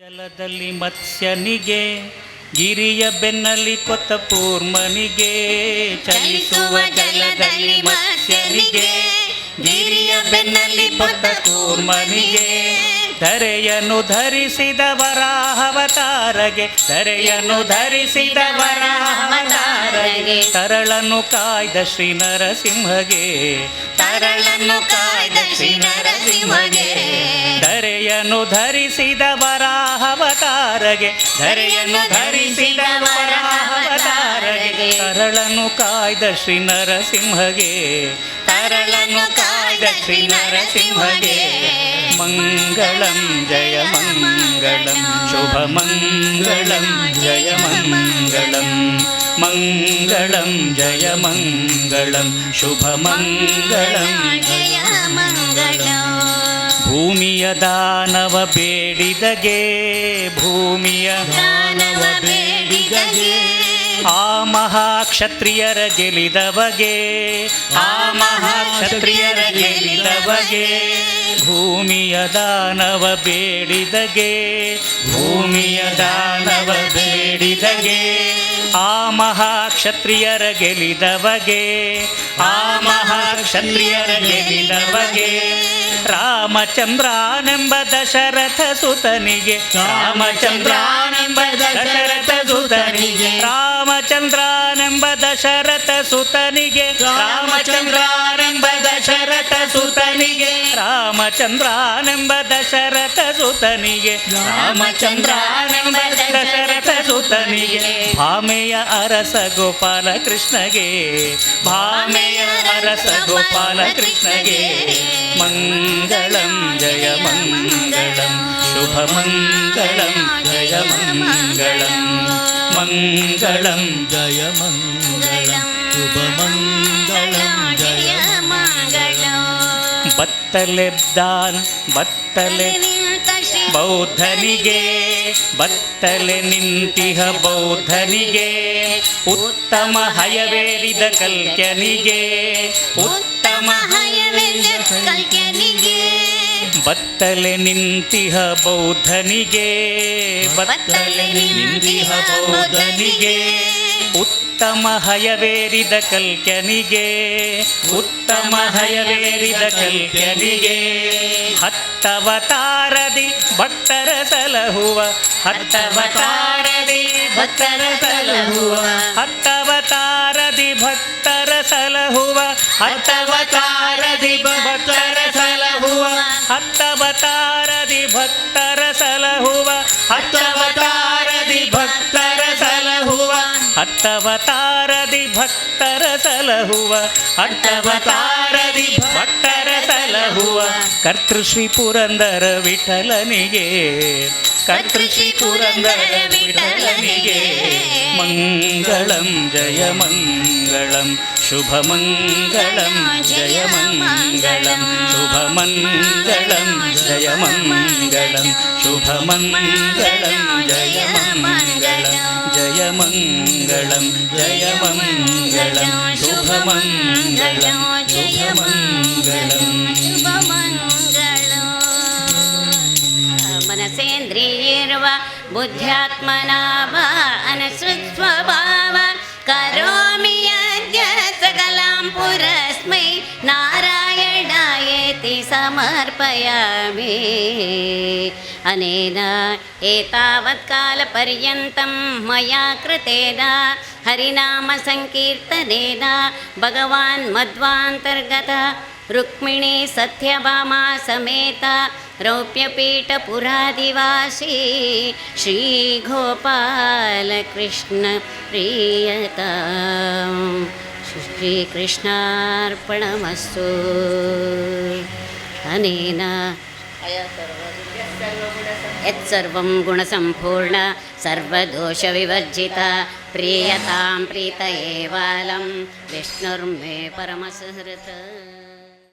ಜಲದಲ್ಲಿ ಮತ್ಸ್ಯನಿಗೆ, ಗಿರಿಯ ಬೆನ್ನಲ್ಲಿ ಕೊತ್ತ ಪೂರ್ಮನಿಗೆ ಚಲಿಸುವ ಜಲದಲ್ಲಿ ಮತ್ಸ್ಯನಿಗೆ, ಗಿರಿಯ ಬೆನ್ನಲ್ಲಿ ಕೊತ್ತ ಪೂರ್ಮನಿಗೆ ಧರೆಯನ್ನು ಧರಿಸಿದ ವರಾಹವತಾರಗೆ, ಧರೆಯನ್ನು ಧರಿಸಿದ ವರಾಹವತಾರಗೆ, ತರಳನ್ನು ಕಾಯ್ದ ಶ್ರೀ ನರಸಿಂಹಗೆ, ತರಳನ್ನು ಕಾಯ್ದ ಶ್ರೀ ನರಸಿಂಹಗೆ. ಧರೆಯನ್ನು ಧರಿಸಿದ ವರಾಹವತಾರಗೆ ಧರೆಯನ್ನು ಧರಿಸಿದ ವರಾಹವತಾರಗೆ ಕರಳನ್ನು ಕಾಯ್ದ ಶ್ರೀ ನರಸಿಂಹಗೆ ಕರಳನ್ನು ಕಾಯ್ದ ಶ್ರೀ ನರಸಿಂಹಗೆ ಮಂಗಳಂ ಜಯ ಮಂಗಳಂ ಶುಭ ಮಂಗಳಂ ಜಯ ಮಂಗಳಂ ಮಂಗಳಂ ಜಯ ಮಂಗಳಂ ಶುಭ ಮಂಗಳಂ ಜಯ ಮಂಗಳಂ ಭೂಮಿಯ ದಾನವ ಬೇಡಿದಗೆ ಭೂಮಿಯ ದಾನವ ಬೇಡಿದಗೆ. ಆ ಮಹಾಕ್ಷತ್ರಿಯರ ಗೆಲಿದವಗೆ ಆ ಮಹಾಕ್ಷತ್ರಿಯರ ಗೆಲಿದವಗೆ ಭೂಮಿಯ ದಾನವ ಬೇಡಿದಗೆ ಭೂಮಿಯ ದಾನವ ಬೇಡಿದಗೆ ಆ ಮಹಾಕ್ಷತ್ರಿಯರ ಗೆಲಿದವಗೆ ಆ ಮಹಾಕ್ಷತ್ರಿಯರ ಗೆಲಿದವಗೆ ರಾಮಚಂದ್ರನೆಂಬ ದಶರಥ ಸುತನಿಗೆ. ರಾಮಚಂದ್ರನೆಂಬ ದಶರಥ ಸುತನಿಗೆ. ರಾಮಚಂದ್ರನೆಂಬ ದಶರಥ ಸುತನಿಗೆ. ರಾಮಚಂದ್ರನೆಂಬ ದಶರಥ ಸುತನಿಗೆ. ರಾಮಚಂದ್ರನೆಂಬ ದಶರಥ ಸುತನಿಗೆ. ರಾಮಚಂದ್ರನೆಂಬ ದಶರಥ ಸುತನಿಗೆ. ಭಾಮೆಯ ಅರಸ ಗೋಪಾಲ ಕೃಷ್ಣಗೆ. ಭಾಮೆಯ ಅರಸ ಗೋಪಾಲ ಕೃಷ್ಣಗೆ. मङ्गलं जय मङ्गलं शुभमङ्गलं जय मङ्गलं मङ्गलं जय मङ्गलं शुभमङ्गलं जय मङ्गलं बत्तलेब्दान् बत्तले ಬೌದ್ಧನಿಗೆ ಬತ್ತಲೆ ನಿಂತಿಹ ಬೌದ್ಧನಿಗೆ ಉತ್ತಮ ಹಯವೇರಿದ ಕಲ್ಕ್ಯನಿಗೆ ಉತ್ ಬತ್ತಲೆ ನಿಂತಿಹ ಬೌದ್ಧನಿಗೆ. ಬತ್ತಲೆ ನಿಂತಿಹ ಬೌದ್ಧನಿಗೆ. ಉತ್ತಮ ಹಯವೇರಿದ ಕಲ್ಕ್ಯನಿಗೆ ಉತ್ತಮ ಹಯವೇರಿದ ಕಲ್ಕ್ಯನಿಗೆ ಹತ್ತವತಾರದಿ ಭಕ್ತರ ಸಲಹುವ. ಹತ್ತವತಾರದಿ ಭಕ್ತರ ಸಲಹುವ. ಹತ್ತವತಾರದಿ ಭಕ್ತರ ಸಲಹುವ, ಹತ್ತವತಾರದಿ ಭಕ್ತರ ಸಲಹುವ, ಹತ್ತವತಾರದಿ ಭಕ್ತರ ಸಲಹುವ, ಹತ್ತವತಾರದಿ ಭಕ್ತರ ಸಲಹುವ, ಹತ್ತವತಾರದಿ ಭಕ್ತರ ಸಲಹುವ, ಹತ್ತವತಾರದಿ ಭಕ್ತರ ಸಲಹುವ. ಕರ್ತೃಶ್ರೀ ಪುರಂದರ ವಿಠಲನಿಗೆ, ಕರ್ತೃಶ್ರೀ ಪುರಂದರ ವಿಠಲನಿಗೆ, ಮಂಗಳಂ ಜಯ ಮಂಗಳಂ. शुभमङ्गलं जयमङ्गलं शुभमङ्गलं जयमङ्गलं शुभमङ्गलं जयमङ्गलं जयमङ्गलं जयमङ्गलं शुभमङ्गलं शुभमङ्गलं शुभमङ्गलं बुद्ध्यात्मना वा अनुसृत्वा समर्पयामि। अनेन एतावत्कालपर्यन्तं मया कृतेन हरिनामसङ्कीर्तनेन भगवान् मध्वान्तर्गतः रुक्मिणी सत्यभामा समेता रौप्यपीठपुरादिवासी श्रीगोपालकृष्णप्रियता श्रीकृष्णार्पणमस्तु। अनेन यत्सर्वं गुणसम्पूर्ण सर्वदोषविवर्जित प्रीयतां प्रीत एवालं विष्णुर्मे परमसहृत्